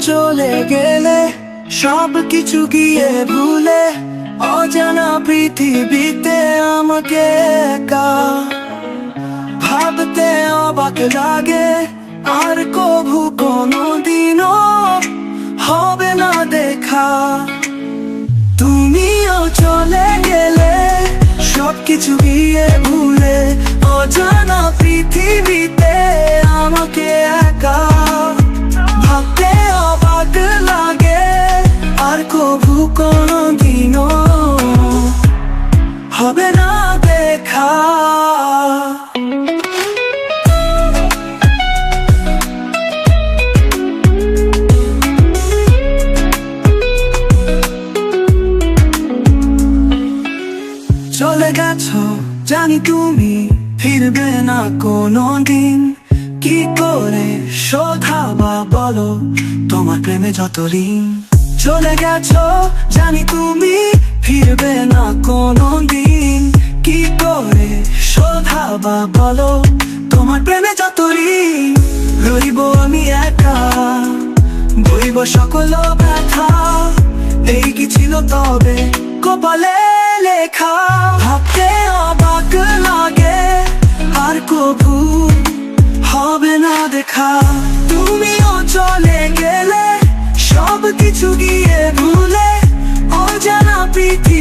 চলে গেলে সব কিছু গিয়ে ভুলে অজানা পৃথিবীতে আমাকে একা। ভাবতে অবাক লাগে, আর কভু কোনো দিনও হবে না দেখা। তুমিও চলে গেলে সবকিছু গিয়ে ভুলে অজানা কোনো দিনও হবে না দেখা। চলে গেছো, জানি তুমি ফিরবে না কোনো দিন কি করে শোধাবা বলো, তোমার প্রেমে যত ঋণ। চলে গেছো, জানি তুমি ফিরবে না কোনো দিন কি করে শোধাবা বলো, তোমার প্রেমে যত রইব আমি একা। বইব সকল ব্যথা, এই কি ছিল তবে কপালে লেখা। ভাবতে অবাক লাগে, আর কভু হবে না দেখা। সব কিছু গিয়ে ভুলে অজানা পৃথিবী